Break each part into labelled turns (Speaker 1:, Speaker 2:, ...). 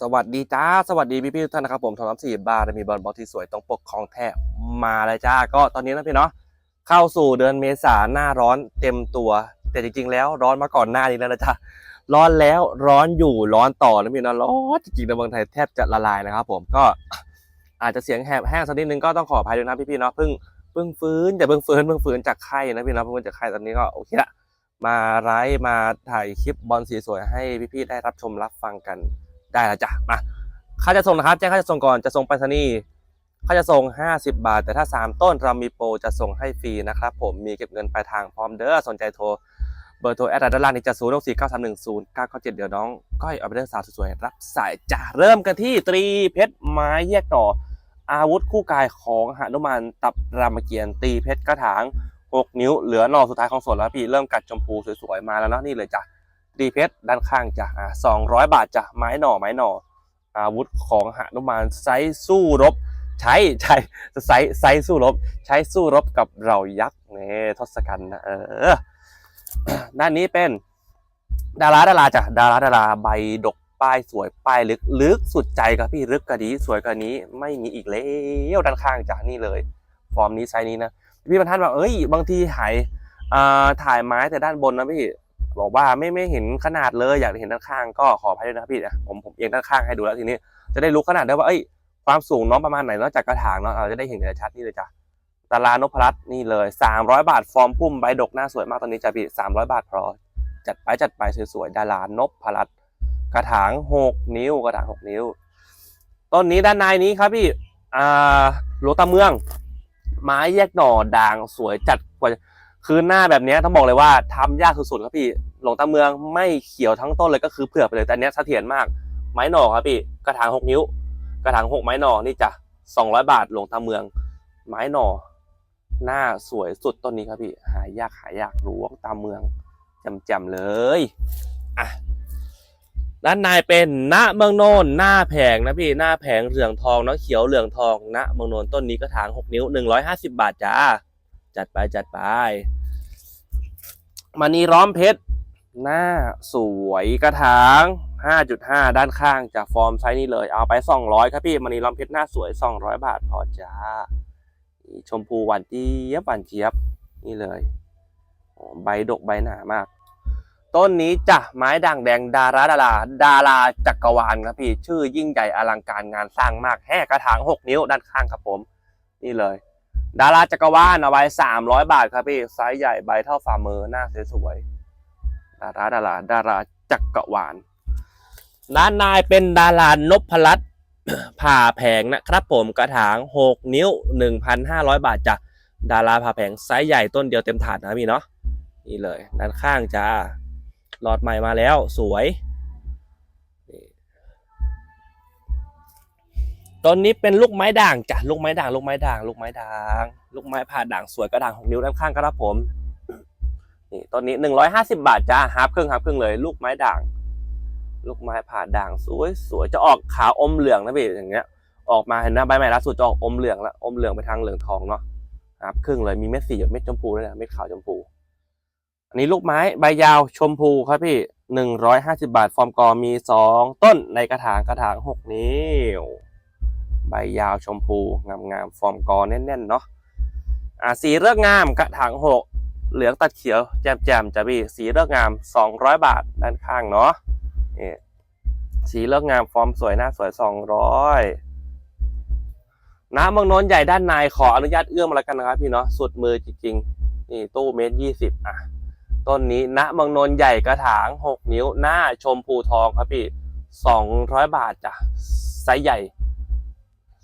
Speaker 1: สวัสดีจ้า สวัสดีพี่พี่ทุกท่านนะครับผมทอมสี่บาร์มีบอลบอลที่สวยต้องปกของแท้มาเลยจ้า ก็ตอนนี้นะพี่เนาะเข้าสู่เดือนเมษาหน้าร้อนเต็มตัว แต่จริง ๆ แล้วร้อนมาก่อนหน้านี้แล้วนะจ๊ะร้อนแล้วร้อนอยู่ร้อนต่อนะพี่เนาะร้อนจริงๆในเมืองไทยแทบจะละลายนะครับผมก็อาจจะเสียงแหบแห้งสักนิดนึงก็ต้องขออภัยด้วยนะพี่ๆเนาะเพิ่งเพิ่งฟื้นแต่เพิ่งฟื้นเพิ่งฟื้นจากไข้นะพี่เนาะเพิ่งฟื้นจากไข้ตอนนี้ก็โอเคละมาไลฟ์มาถ่ายคลิปบอลสีสวยให้พี่ๆได้รับชมรับฟังกัน ได้แล้วจ้ะมาค่าจะส่งนะครับแจ้งค่าจะส่งก่อนจะส่งไปรษณีย์ค่าจะส่ง 50 บาท แต่ถ้า 3 ต้นเรามีโปรจะส่งให้ฟรีนะครับผมมีเก็บเงินปลายทางพร้อมเด้อสนใจโทรเบอร์โทรแอดด้านล่างนี้จะ0 6 4 9 3 1 0 9 9 7เดี๋ยวน้องก้อยเอาไปเดอร์สาวสวยๆรับสายจ้ะเริ่มกันที่ตรีเพชรไม้แยกต่อ อาวุธคู่กายของหนุมานตับรามเกียรติ์ตีเพชรกระถาง 6 นิ้วเหลือหน่อสุดท้ายของสวนแล้วพี่เริ่มกัดชมพูสวยๆมาแล้วเนาะนี่เลยจ้ะ ตีเพชรด้านข้างจ้ะอ่าสองร้อยบาทจ้ะไม้หน่อไม้หน่ออาวุธของหนุมานไซสู้รบ ใช้ใช้ไซไซสู้รบ ใช้สู้รบกับเรายักษ์เนี่ยทศกัณฐ์นะเออด้านนี้เป็นดาราดาราจ้ะดาราดาราใบดกป้ายสวยป้ายลึกลึกสุดใจครับพี่ลึกกว่านี้สวยกว่านี้ไม่มีอีกแล้วด้านข้างจ้ะนี่เลย ฟอร์มนี้ไซส์นี้นะพี่บรรทัดบอกเอ้ยบางทีถ่ายอ่าถ่ายไม้แต่ด้านบนนะพี่ บอกว่าไม่ไม่เห็นขนาดเลยอยากเห็นด้านข้างก็ขออภัยด้วยนะครับพี่นะผมผมเอียงด้านข้างให้ดูแล้วทีนี้ จะได้รู้ขนาดได้ว่าเอ้ยความสูงน้องประมาณไหนนอกจากกระถางเนาะเราจะได้เห็นกันชัดนี่เลยจ้ะตารานพรัตน์นี่เลย 300 บาทฟอร์มพุ่มใบดกหน้าสวยมากตอนนี้จ้ะพี่300 บาทพอจัดไปจัดไปสวยๆดารานพรัตน์กระถาง 6 นิ้วกระถาง 6 นิ้ว ต้นนี้ด้านในนี้ครับพี่อ่าหลวงตาเมือง ไม้แยกหน่อด่างสวยจัดกว่า คือหน้าแบบนี้ต้องบอกเลยว่าทำยากสุดๆครับพี่หลวงตาเมืองไม่เขียวทั้งต้นเลยก็คือเผือกไปเลยแต่อันเนี้ยเสถียรมาก ไม้หน่อครับพี่กระถางหกนิ้ว กระถางหกไม้หน่อนี่จ้ะสองร้อยบาทหลวงตาเมือง ไม้หน่อ หน้าสวยสุดต้นนี้ครับพี่ หายากหายากหลวงตาเมืองจ่มๆเลยอะด้านในเป็นณเมืองโนนหน้าแผงนะพี่หน้าแผงเหลืองทองเนาะเขียวเหลืองทองณเมืองโนนต้นนี้กระถางหกนิ้วหนึ่งร้อยห้าสิบาทจ้าจัดไปจัดไป มานีร้อมเพชร หน้าสวยกระถาง 5.5 ด้านข้างจากฟอร์มไซส์นี้เลย เอาไป 200 ครับพี่มานีร้อมเพชรหน้าสวย 200 บาทพอจ้าชมพูหวานเจี๊ยบหวานเจี๊ยบนี่เลยใบดกใบหนามาก ต้นนี้จ้ะไม้ด่างแดงดาราดาราดาราจักรวาลครับพี่ ชื่อยิ่งใหญ่อลังการงานสร้างมากแห่กระถาง 6 นิ้วด้านข้างครับผม นี่เลย ดาราจักรวาลเอาไว้สามร้อยบาทครับพี่ไซส์ใหญ่ใบเท่าฝ่ามือหน้าสวยๆดาราดาราดาราจักรวาลด้านในเป็นดารานพรัตผ่าแผงนะครับผมกระถางหกนิ้วหนึ่งพันห้าร้อยบาทจ้ะดาราผ่าแผงไซส์ใหญ่ต้นเดียวเต็มถาดนะพี่เนาะนี่เลยด้านข้างจ้าหลอดใหม่มาแล้วสวย ต้นนี้เป็นลูกไม้ด่างจ้ะลูกไม้ด่างลูกไม้ด่างลูกไม้ด่าง ลูกไม้ผ่าด่างสวยกระด่างหกนิ้วด้านข้างครับผมนี่ต้นนี้หนึ่งร้อยห้าสิบาทจ้าฮาร์ปครึ่งฮาร์ปครึ่งเลย ลูกไม้ด่าง ลูกไม้ผ่าด่างสวยสวยจะออกขาวอมเหลืองนะพี่อย่างเงี้ย ออกมาเห็นหน้าใบใหม่ล่าสุดจะออกอมเหลืองละอมเหลืองไปทางเหลืองทองเนาะฮาร์ปครึ่งเลยมีเม็ดสีเม็ดชมพูด้วยนะเม็ดขาวชมพู อันนี้ลูกไม้ใบยาวชมพูครับพี่หนึ่งร้อยห้าสิบาท ฟอร์มกอมีสองต้นในกระถางกระถางหกนิ้ว ใบยาวชมพู งามๆ ฟอร์มกอแน่นๆ เนาะอ่าสีเลือกงามกระถางหกเหลืองตัดเขียวแจ่มๆจะพี่สีเลือกงามสองร้อยบาทด้านข้างเนาะนี่สีเลือกงามฟอร์มสวยหน้าสวยสองร้อยน้ำบางโนนใหญ่ด้านในขออนุญาตเอื้อมมาแล้วกันนะครับพี่เนาะสุดมือจริงๆนี่ตู้เมตรยี่สิบอะต้นนี้ณบางนนใหญ่กระถางหกนิ้วหน้าชมพูทองครับพี่สองร้อยบาทจ้ะไซส์ใหญ่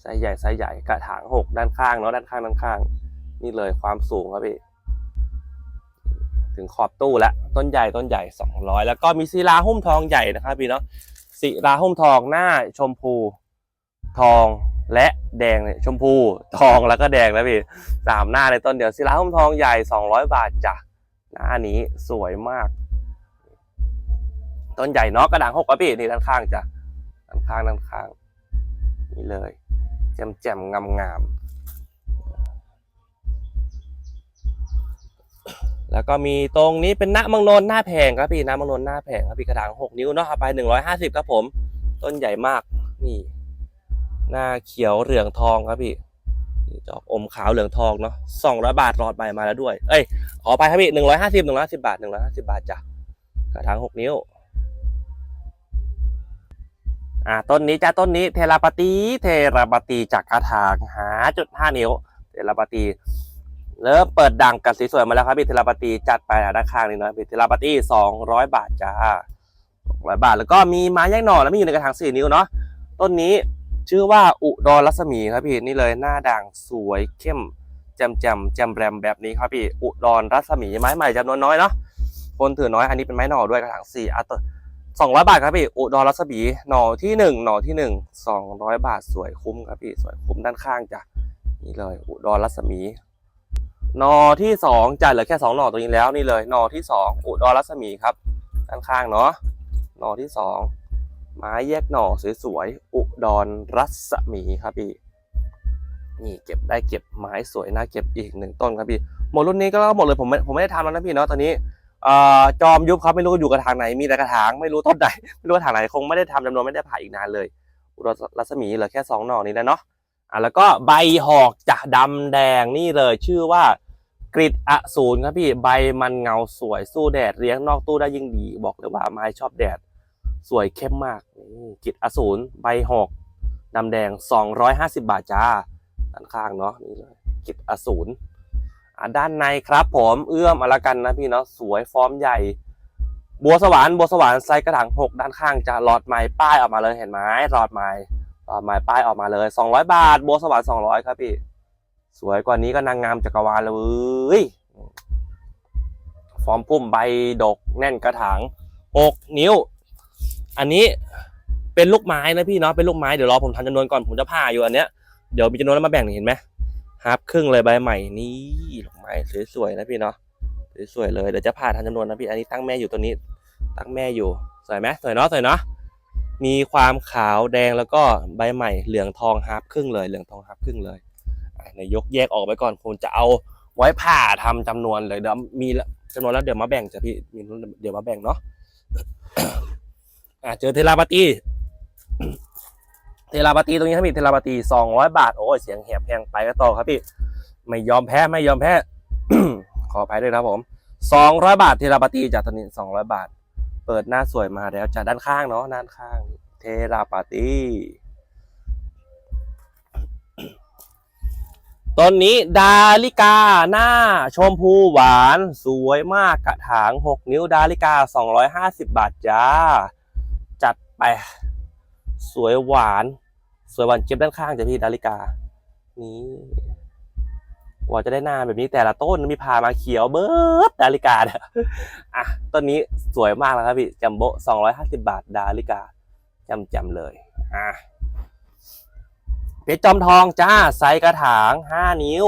Speaker 1: ไซส์ใหญ่ไซส์ใหญ่กระถางหกด้านข้างเนาะด้านข้างด้านข้าง นี่เลยความสูงครับพี่ถึงขอบตู้แล้วต้นใหญ่ต้นใหญ่สองร้อยแล้วก็มีศิลาหุ้มทองใหญ่นะครับพี่เนาะศิลาหุ้มทองหน้าชมพู ทองและแดงเนี่ยชมพูทองแล้วก็แดงนะพี่สามหน้าในต้นเดียวศิลาหุ้มทองใหญ่สองร้อยบาทจ้ะหน้านี้สวยมาก ต้นใหญ่เนาะกระถางหกกระพี่นี่ด้านข้างจ้ะด้านข้างด้านข้างนี่เลย แจ่มแจ่มงามงามๆแล้วก็มีตรงนี้เป็นหน้ามังนนหน้าแผงครับพี่หน้ามังนนหน้าแผงครับพี่กระถางหกนิ้วเนาะเอาไปหนึ่งร้อยห้าสิบครับผม ต้นใหญ่มากนี่ หน้าเขียวเหลืองทองครับพี่นี่จอกอมขาวเหลืองทองเนาะสองร้อยบาทรอดใบมาแล้วด้วย เอ้ยขอไปครับพี่หนึ่งร้อยห้าสิบหนึ่งร้อยสิบาทหนึ่งร้อยห้าสิบาทจ้ะกระถางหกนิ้ว อ่าต้นนี้จ้าต้นนี้เทราปตีเทราปตีจากกระถางหาจุดห้านิ้ว เทราปตีเริ่มเปิดดังกับสีสวยมาแล้วครับพี่เทราปตีจัดไปอะด้านข้างนี่นะพี่เทราปตีสองร้อยบาทจ้าสองร้อยบาทแล้วก็มีไม้แยกหน่อแล้วมีอยู่ในกระถางสี่นิ้วเนาะต้นนี้ชื่อว่าอุดรรัศมีครับพี่นี่เลยหน้าด่างสวยเข้มแจ่มแจ่มแจ่มแรมแบบนี้ครับพี่อุดรรัศมีไม้ใหม่จำนวนน้อยเนาะคนถือน้อยอันนี้เป็นไม้หน่อด้วยกระถางสี่อะต้น สองร้อยบาทครับพี่ อุดรรัศมีหน่อที่หนึ่งหน่อที่หนึ่งสองร้อยบาทสวยคุ้มครับพี่สวยคุ้มด้านข้างจ้ะนี่เลย อุดรรัศมีหน่อที่สองจ่ายเหลือแค่สองหน่อตัวนี้แล้วนี่เลยหน่อที่สองอุดรรัศมีครับ ด้านข้างเนาะหน่อที่สองไม้แยกหน่อสวยๆอุดรรัศมีครับพี่นี่เก็บได้เก็บไม้สวยน่าเก็บอีกหนึ่งต้นครับพี่หมดรุ่นนี้ก็หมดเลยผมไม่ผมไม่ได้ทำแล้วนะพี่เนาะตอนนี้ จอมยุบครับไม่รู้อยู่กระถางไหนมีแต่กระถางไม่รู้ต้นไหนไม่รู้กระถางไหนคงไม่ได้ทำจำนวนไม่ได้ผ่าอีกนานเลยรรัศมีเหลือแค่สองหน่อนี้แล้วเนาะอะแล้วก็ใบหอกจะดำแดงนี่เลยชื่อว่ากริดอสูรครับพี่ใบมันเงาสวยสู้แดดเลี้ยงนอกตู้ได้ยิ่งดี บอกเลยว่าไม้ชอบแดด สวยเข้มมากกริดอสูรใบหอกดำแดง 250 บาทจ้าด้านข้างเนาะนี่เลยกริดอสูร ด้านในครับผมเอื้อมอละกันนะพี่เนาะสวยฟอร์มใหญ่ บัวสวรรค์บัวสวรรค์ไซส์กระถางหกด้านข้างจะหลอดไม้ป้ายออกมาเลยเห็นไหมหลอดไม้หลอดไม้ป้ายออกมาเลยสองร้อยบาท บัวสวรรค์สองร้อยครับพี่สวยกว่านี้ก็นางงามจักรวาลเลยเว้ยฟอร์มพุ่มใบดกแน่นกระถางหกนิ้ว อันนี้เป็นลูกไม้นะพี่เนาะเป็นลูกไม้เดี๋ยวรอผมทำจำนวนก่อนผมจะผ่าอยู่อันเนี้ยเดี๋ยวมีจำนวนแล้วมาแบ่งเห็นไหม ฮับครึ่งเลยใบใหม่นี่ดอกไม้สวยๆนะพี่เนาะสวยๆเลยเดี๋ยวจะผ่าทันจำนวนนะพี่อันนี้ตั้งแม่อยู่ตัวนี้ ตั้งแม่อยู่สวยไหมสวยเนาะสวยเนาะมีความขาวแดงแล้วก็ใบใหม่เหลืองทองฮับครึ่งเลยเหลืองทองฮับครึ่งเลยอะเดี๋ยกแยกออกไปก่อนผมจะเอาไว้ผ่าทำจำนวนเลยเดี๋ยวมีจำนวนแล้วเดี๋ยวมาแบ่งจะพี่มีเดี๋ยวมาแบ่งเนาะอะเจอเทราปาตี้ เทราปาตีตรงนี้ครับพี่เทราปาตีสองร้อยบาท โอ้ยเสียงแหบแพงไปก็ต่อครับพี่ ไม่ยอมแพ้ไม่ยอมแพ้ ขออภัยด้วยครับผมสองร้อยบาทเทราปาตีจากตอนนี้สองร้อยบาท เปิดหน้าสวยมาแล้วจากด้านข้างเนาะด้านข้าง เทราปาตีต้นนี้ดาลิกาหน้าชมพูหวาน สวยมากกระถาง 6 นิ้วดาลิกา 250 บาทจ้า จัดไป สวยหวาน สวยวานเจี๊ยบด้านข้างจ้ะพี่ดาริกา นี่กว่าจะได้หน้าแบบนี้แต่ละต้นมีพามาเขียวเบิร์ดดาริกาเนี่ยอะต้นนี้สวยมากแล้วครับพี่จัมโบ้สองร้อยห้าสิบาทดาริกาจำจำเลยอะเพชรจอมทองจ้าไซส์กระถางห้านิ้ว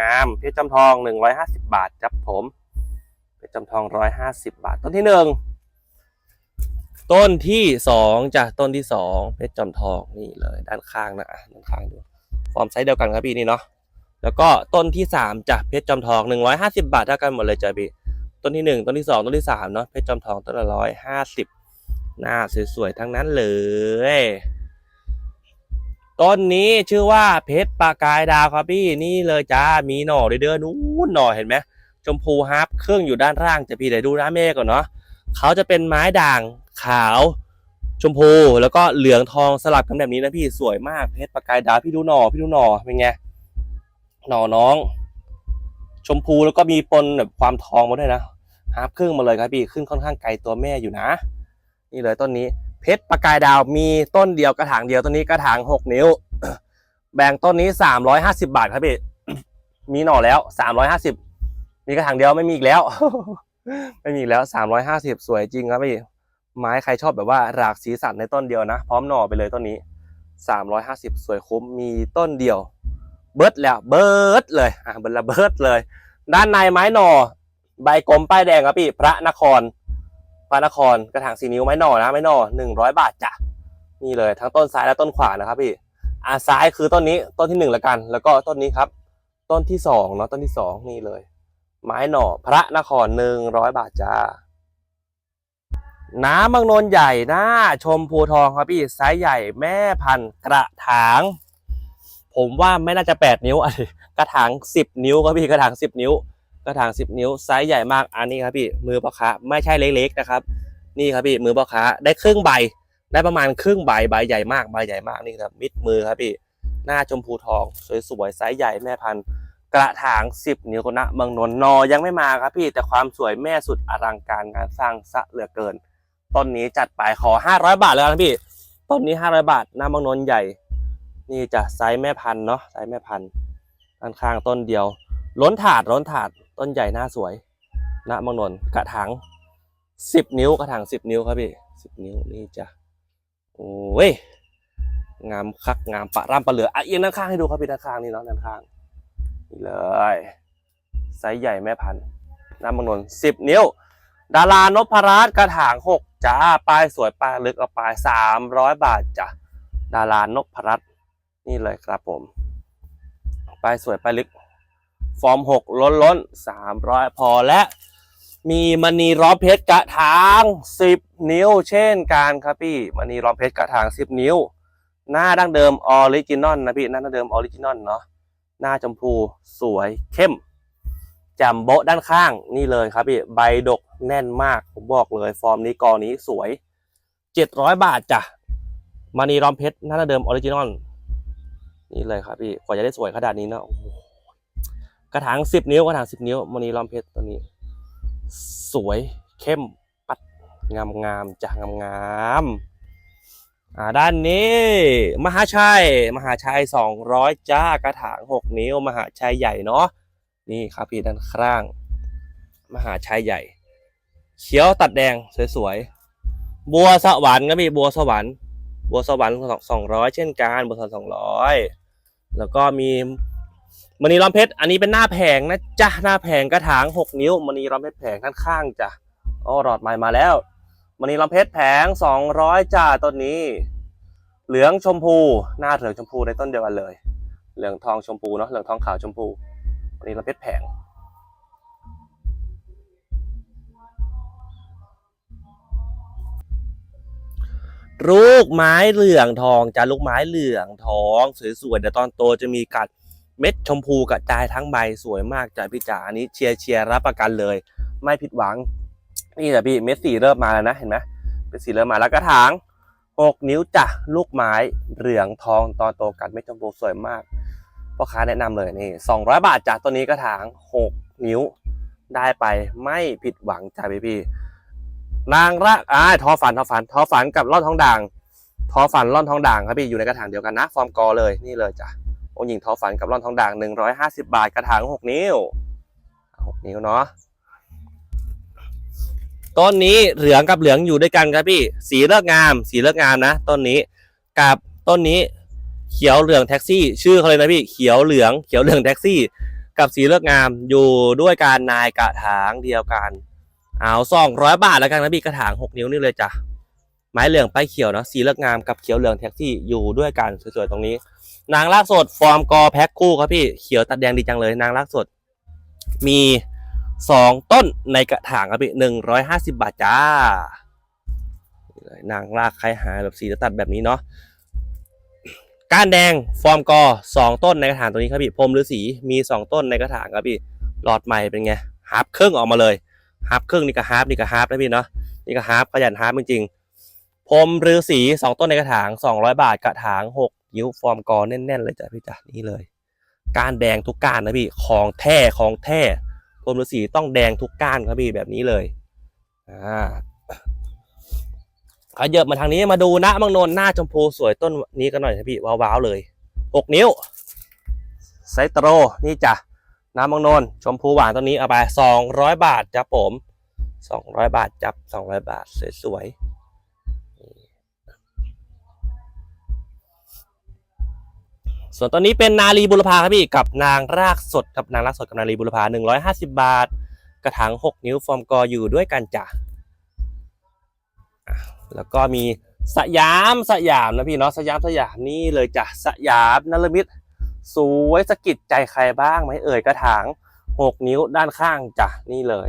Speaker 1: งามๆเพชรจอมทองหนึ่งร้อยห้าสิบาทครับผมเพชรจอมทองร้อยห้าสิบาท ต้นที่หนึ่ง ต้นที่สองจ้ะต้นที่สองเพชรจอมทองนี่เลยด้านข้างนะอะด้านข้างดูฟอร์มไซส์เดียวกันครับพี่นี่เนาะแล้วก็ต้นที่สามจ้ะเพชรจอมทองหนึ่งร้อยห้าสิบาทเท่ากันหมดเลยจ้ะพี่ต้นที่หนึ่งต้นที่สองต้นที่สามเนาะเพชรจอมทองต้นละร้อยห้าสิบหน้าสวยๆทั้งนั้นเลยต้นนี้ชื่อว่าเพชรปลากายดาวครับพี่นี่เลยจ้ามีหน่อเดือนู้นหน่อเห็นไหมชมพูฮาร์ปเครื่องอยู่ด้านล่างจะพี่เดี๋ยวดูหน้าเมฆก่อนเนาะเขาจะเป็นไม้ด่าง ขาวชมพูแล้วก็เหลืองทองสลับกันแบบนี้นะพี่สวยมากเพชรประกายดาวพี่ดูหน่อพี่ดูหน่อเป็นไงหน่อน้อง ชมพูแล้วก็มีปนแบบความทองมาด้วยนะฮาร์ปครึ่งมาเลยครับพี่ขึ้นค่อนข้างไกลตัวแม่อยู่นะ นี่เลยต้นนี้ เพชรประกายดาวมีต้นเดียวกระถางเดียวต้นนี้กระถางหกนิ้ว แบ่งต้นนี้สามร้อยห้าสิบาทครับพี่มีหน่อแล้วสามร้อยห้าสิบมีกระถางเดียวไม่มีอีกแล้ว ไม่มีอีกแล้วสามร้อยห้าสิบสวยจริงครับพี่ ไม้ใครชอบแบบว่าหลากสีสันในต้นเดียวนะ พร้อมหน่อไปเลยต้นนี้สามร้อยห้าสิบสวยคุ้มมีต้นเดียว เบิร์ดแล้วเบิร์ดเลยอะเบิร์ดละเบิร์ดเลย ด้านในไม้หน่อ ใบกลมป้ายแดงครับพี่พระนคร พระนครกระถางสีนิ้วไม้หน่อนะไม้หน่อหนึ่งร้อยบาทจ้ะนี่เลยทั้งต้นซ้ายและต้นขวานะครับพี่อ่าซ้ายคือต้นนี้ต้นที่หนึ่งละกัน แล้วก็ต้นนี้ครับ ต้นที่สองเนาะต้นที่สองนี่เลย ไม้หน่อพระนครหนึ่งร้อยบาทจ้า น้ำบางนนใหญ่หน้าชมพูทองครับพี่ไซส์ใหญ่แม่พันธุ์กระถาง ผมว่าไม่น่าจะแปดนิ้วอะไรกระถางสิบนิ้วครับพี่กระถางสิบนิ้ว กระถางสิบนิ้วไซส์ใหญ่มากอันนี้ครับพี่มือพ่อค้าไม่ใช่เล็กๆนะครับ นี่ครับพี่มือพ่อค้าได้ครึ่งใบ ได้ประมาณครึ่งใบใบใหญ่มากใบใหญ่มากนี่ครับมิดมือครับพี่หน้าชมพูทอง สวยๆไซส์ใหญ่แม่พันธุ์กระถางสิบนิ้วนะเมืองนนนอยังไม่มาครับพี่แต่ความสวยแม่สุดอลังการงานสร้างสะเหลือเกิน ต้นนี้จัดไปขอห้าร้อยบาทแล้วนะพี่ต้นนี้ห้าร้อยบาทหน้ามืองนน์ใหญ่ นี่จะไซส์แม่พันธุ์เนาะไซส์แม่พันธุ์ด้านข้างต้นเดียว ล้นถาดล้นถาดต้นใหญ่หน้าสวยณเมืองนน์กระถางสิบนิ้วกระถางสิบนิ้วครับพี่สิบนิ้วนี่จะโอ้ยงามคักงามปะร่ำปะเหลืออะเอียงด้านข้างให้ดูครับพี่ด้านข้างนี่เนาะด้านข้างนี่เลยไซส์ใหญ่แม่พันธุ์หน้ามืองนน์สิบนิ้ว ดารานพรัตน์กระถางหก จ้าป้ายสวยป้ายลึกเอาไปสามร้อยบาทจ้ะดารานกพรัตน์นี่เลยครับผมป้ายสวยป้ายลึก ฟอร์มหกล้นล้นสามร้อยพอและ มีมณีร้อมเพชรกระถางสิบนิ้ว เช่นกันครับพี่มณีร้อมเพชรกระถางสิบนิ้ว หน้าดั้งเดิมออริจินอลนะพี่หน้าดั้งเดิมออริจินอลเนาะหน้าชมพูสวยเข้ม จำโบะด้านข้างนี่เลยครับพี่ใบดกแน่นมาก ผมบอกเลย ฟอร์มนี้กอนี้สวยเจ็ดร้อยบาทจ้ะมานีรอมเพชรหน้าเดิมออริจินอลนี่เลยครับพี่กว่าจะได้สวยขนาดนี้เนาะโอ้โหกระถางสิบนิ้วกระถางสิบนิ้วมานีรอมเพชรตัวนี้ สวยเข้มปัดงามงามๆจ้ะงามงามๆอ่าด้านนี้ มหาชัย มหาชัยสองร้อยจ้ากระถางหกนิ้ว มหาชัยใหญ่เนาะ นี่ครับพี่ด้านข้าง มหาชัยใหญ่ เขียวตัดแดงสวยๆ บัวสวรรค์ครับพี่บัวสวรรค์ บัวสวรรค์สองร้อยเช่นกันบัวสวรรค์สองร้อยแล้วก็มีมณีล้อมเพชรอันนี้เป็นหน้าแผงนะจ๊ะหน้าแผงกระถางหกนิ้วมณีล้อมเพชรแผงด้านข้างจ้ะอ๋อรอดใหม่มาแล้วมณีล้อมเพชรแผงสองร้อยจ้าต้นนี้ เหลืองชมพู หน้าเหลืองชมพูในต้นเดียวกันเลย เหลืองทองชมพูเนาะเหลืองทองขาวชมพู วันนี้เราเพชรแผงลูกไม้เหลืองทองจะลูกไม้เหลืองทองสวยๆเดี๋ยวตอนโตจะมีกัดเม็ดชมพูกระจายทั้งใบสวยมากจ้ะพี่จ๋าอันนี้เชียร์เชียร์รับประกันเลย ไม่ผิดหวัง นี่แหละพี่เม็ดสีเริ่มมาแล้วนะเห็นไหมเป็นสีเริ่มมาแล้วกระถางหกนิ้วจ้ะลูกไม้เหลืองทองตอนโตกัดเม็ดชมพูสวยมาก พ่อค้าแนะนำเลยนี่สองร้อยบาทจากตัวนี้กระถางหกนิ้วได้ไปไม่ผิดหวังจ้าพี่พี่นางรักอ่าทอฝันทอฝันทอฝันกับล่อนทองด่าง ทอฝันล่อนทองด่างครับพี่อยู่ในกระถางเดียวกันนะฟอร์มกอเลยนี่เลยจ้ะองหญิงทอฝันกับล่อนทองด่างหนึ่งร้อยห้าสิบาทกระถางหกนิ้วหกนิ้วเนาะต้นนี้เหลืองกับเหลืองอยู่ด้วยกันครับพี่ สีเลือกงาม สีเลือกงามนะต้นนี้กับต้นนี้ เขียวเหลืองแท็กซี่ ชื่อเขาเลยนะพี่เขียวเหลืองเขียวเหลืองแท็กซี่ กับสีเลือกงามอยู่ด้วยการนายกระถางเดียวกัน เอาสองร้อยบาทแล้วกันนะพี่กระถางหกนิ้วนี่เลยจ้ะไม้เหลืองไปเขียวเนาะสีเลือกงามกับเขียวเหลืองแท็กซี่อยู่ด้วยกันสวยๆตรงนี้ นางลากสดฟอร์มกอแพ็คคู่ครับพี่เขียวตัดแดงดีจังเลยนางลากสด มีสองต้นในกระถางครับพี่หนึ่งร้อยห้าสิบาทจ้านางลากใครหาแบบสีตัดแบบนี้เนาะ ก้านแดงฟอร์มกอสองต้นในกระถางตัวนี้ครับพี่พรมฤาษีมีสองต้นในกระถางครับพี่หลอดใหม่เป็นไงฮาร์ปครึ่งออกมาเลยฮาร์ปครึ่งนี่ก็ฮาร์ปนี่ก็ฮาร์ปนะพี่เนาะนี่ก็ฮาร์ปขยันฮาร์ปจริงๆพรมฤาษีสองต้นในกระถางสองร้อยบาทกระถางหกนิ้วฟอร์มกอแน่นๆเลยจ้ะพี่จ้ะนี่เลยก้านแดงทุกก้านนะพี่ของแท้ของแท้พรมฤาษีต้องแดงทุกก้านครับพี่แบบนี้เลยอ่า ขยับมาทางนี้มาดูนะบางนนหน้าชมพูสวยต้นนี้กันหน่อยพี่ว้าวๆเลยหกนิ้วไซส์โตรนี่จ้ะน้ำบางนนชมพูหวานต้นนี้เอาไปสองร้อยบาทจ้ะผมสองร้อยบาทจับสองร้อยบาทสวยๆส่วนตัวนี้เป็นนาลีบุรพาครับพี่กับนางรากสดกับนางรากสดกับนาลีบุรพาหนึ่งร้อยห้าสิบบาท กระถางหกนิ้วฟอร์มกออยู่ด้วยกันจ้ะ แล้วก็มีสยามสยามนะพี่เนาะสยามสยามนี่เลยจ้ะสยามนลมิตรสวยสะกิดใจใครบ้างไหมเอ่ยกระถางหกนิ้วด้านข้างจ้ะนี่เลย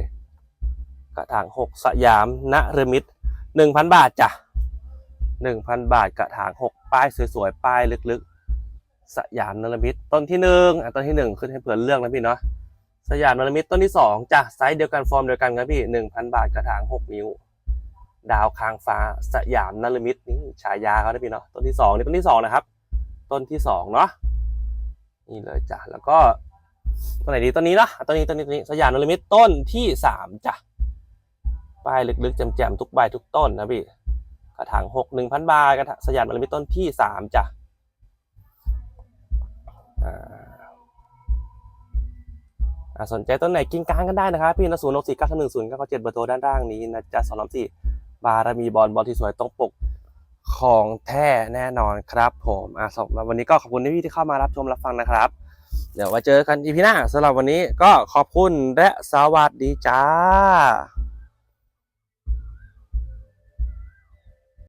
Speaker 1: กระถางหกสยามนรมิตรหนึ่งพันบาทจ้ะหนึ่งพันบาทกระถางหกป้ายสวยๆป้ายลึกๆ สยามนรมิตต้นที่หนึ่งอะต้นที่หนึ่งขึ้นให้เผื่อเลือกนะพี่เนาะสยามนรมิตต้นที่สองจ้ะไซส์เดียวกันฟอร์มเดียวกันครับพี่หนึ่งพันบาทกระถางหกนิ้ว ดาวค้างฟ้าสยามนรมิตนี่ฉายาเขาได้พี่เนาะต้นที่สองนี่ต้นที่สองนะครับ ต้นที่สองเนาะนี่เลยจ้ะแล้วก็ต้นไหนดีต้นนี้เนาะต้นนี้ต้นนี้ต้นนี้สยามนรมิตต้นที่สามจ้ะป้ายลึกๆแจ่มๆทุกใบทุกต้นนะพี่กระถางหกหนึ่งพันบาทกระถางสยามนรมิตต้นที่สามจ้ะอ่าสนใจต้นไหนกิ้งก้างกันได้นะครับพี่นะศูนย์หกสี่เก้าหนึ่งศูนย์เก้าเจ็ดเบอร์โทรด้านล่างนี้นะจ๊ะสองสามสี่ บารมีบอลบอลที่สวยตรงปกของแท้แน่นอนครับ ผมอ่าสำหรับวันนี้ก็ขอบคุณที่พี่ที่เข้ามารับชมรับฟังนะครับ เดี๋ยวไว้เจอกันอีพีหน้าสำหรับวันนี้ก็ขอบคุณและสวัสดีจ้า